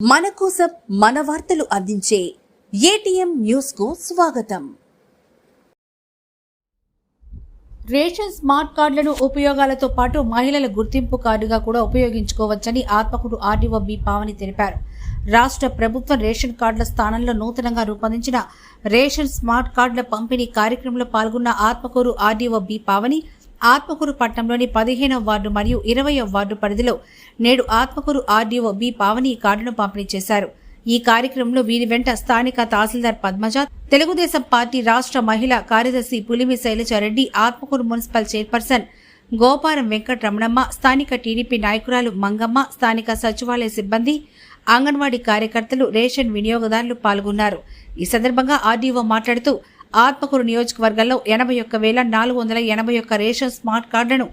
మన కోసం మన వార్తలు అందించే ఏటీఎం న్యూస్కు స్వాగతం. రేషన్ స్మార్ట్ కార్డులను ఉపయోగాలతో పాటు మహిళల గుర్తింపు కార్డుగా కూడా ఉపయోగించుకోవచ్చని ఆత్మకుడు ఆర్డీఓ బి పావని తెలిపారు. రాష్ట్ర ప్రభుత్వం రేషన్ కార్డుల స్థానంలో నూతనంగా రూపొందించిన రేషన్ స్మార్ట్ కార్డుల పంపిణీ కార్యక్రమంలో పాల్గొన్న ఆత్మకూరు ఆర్డీఓ బి పావని ఆత్మకూరు పట్టణంలోని పదిహేనవ వార్డు మరియు ఇరవయవ వార్డు పరిధిలో నేడు ఆత్మకూరు ఆర్డీఓ బి పావని కార్డును పంపిణీ చేశారు. ఈ కార్యక్రమంలో వీరి వెంట స్థానిక తహసీల్దార్ పద్మజ తెలుగుదేశం పార్టీ రాష్ట్ర మహిళా కార్యదర్శి పులిమి శైలజారెడ్డి ఆత్మకూరు మున్సిపల్ చైర్పర్సన్ గోపారం వెంకటరమణమ్మ స్థానిక టీడీపీ నాయకురాలు మంగమ్మ స్థానిక సచివాలయ సిబ్బంది అంగన్వాడీ కార్యకర్తలు రేషన్ వినియోగదారులు పాల్గొన్నారు. ఈ సందర్భంగా ఆర్డీఓ మాట్లాడుతూ ఆత్మకూరు నియోజకవర్గంలో ఎనభై ఒక్క వేల నాలుగు వందల ఎనభై ఒక్క రేషన్ స్మార్ట్ కార్డులను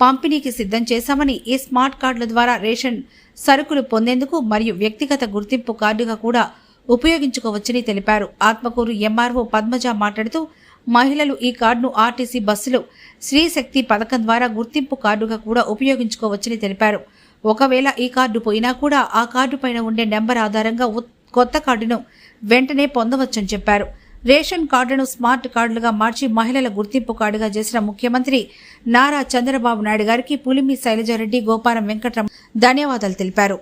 పంపిణీకి సిద్ధం చేశామని ఈ స్మార్ట్ కార్డుల ద్వారా రేషన్ సరుకులు పొందేందుకు మరియు వ్యక్తిగత గుర్తింపు కార్డుగా కూడా ఉపయోగించుకోవచ్చని తెలిపారు. ఆత్మకూరు ఎంఆర్ఓ పద్మజ మాట్లాడుతూ మహిళలు ఈ కార్డును ఆర్టీసీ బస్సులు స్త్రీ శక్తి పథకం ద్వారా గుర్తింపు కార్డుగా కూడా ఉపయోగించుకోవచ్చని తెలిపారు. ఒకవేళ ఈ కార్డు పోయినా కూడా ఆ కార్డు పైన ఉండే నెంబర్ ఆధారంగా కొత్త కార్డును వెంటనే పొందవచ్చని చెప్పారు. రేషన్ కార్డును స్మార్ట్ కార్డులుగా మార్చి మహిళల గుర్తింపు కార్డుగా చేసిన ముఖ్యమంత్రి నారా చంద్రబాబు నాయుడు గారికి పులిమి శైలజారెడ్డి గోపాలం వెంకట్రమ ధన్యవాదాలు తెలిపారు.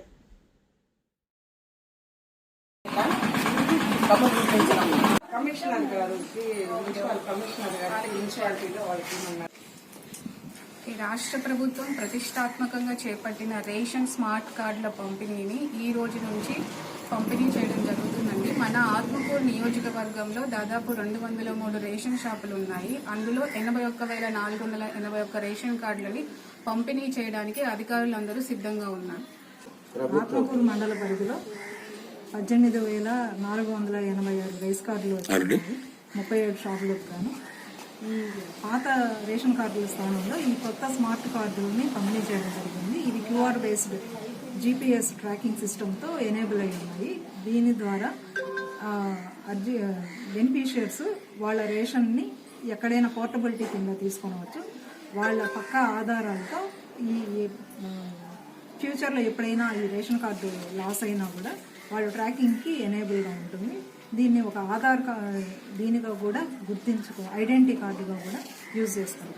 కమిషనర్ గారికి మున్సిపల్ కమిషనర్ గారికి మున్సిపాలిటీలో వాళ్ళకి ఈ రాష్ట్ర ప్రభుత్వం ప్రతిష్టాత్మకంగా చేపట్టిన రేషన్ స్మార్ట్ కార్డుల పంపిణీని ఈ రోజు నుంచి పంపిణీ మన ఆత్మకూరు నియోజకవర్గంలో దాదాపు రెండు వందల మూడు రేషన్ షాపులు ఉన్నాయి. అందులో ఎనభై ఒక్క వేల నాలుగు వందల ఎనభై ఒక్క రేషన్ కార్డులని పంపిణీ చేయడానికి అధికారులందరూ సిద్ధంగా ఉన్నారు. ఆత్మకూరు మండల పరిధిలో పద్దెనిమిది వేల నాలుగు వందల ఎనభై ఆరు రైస్ కార్డులు ముప్పై ఏడు షాపులకు గాను ఈ పాత రేషన్ కార్డుల స్థానంలో ఈ కొత్త స్మార్ట్ కార్డులని పంపిణీ చేయడం జరిగింది. ఇది క్యూఆర్ బేస్డ్ జీపీఎస్ ట్రాకింగ్ సిస్టమ్తో ఎనేబుల్ అయి ఉన్నాయి. దీని ద్వారా అర్జీ బెనిఫిషియర్స్ వాళ్ళ రేషన్ని ఎక్కడైనా పోర్టబిలిటీ కింద తీసుకొనవచ్చు. వాళ్ళ పక్క ఆధారాలతో ఈ ఫ్యూచర్లో ఎప్పుడైనా ఈ రేషన్ కార్డు లాస్ అయినా కూడా వాళ్ళు ట్రాకింగ్కి ఎనేబుల్గా ఉంటుంది. దీన్ని ఒక ఆధార్ కార్డు దీనిగా కూడా గుర్తించుకో ఐడెంటిటీ కార్డుగా కూడా యూజ్ చేస్తారు.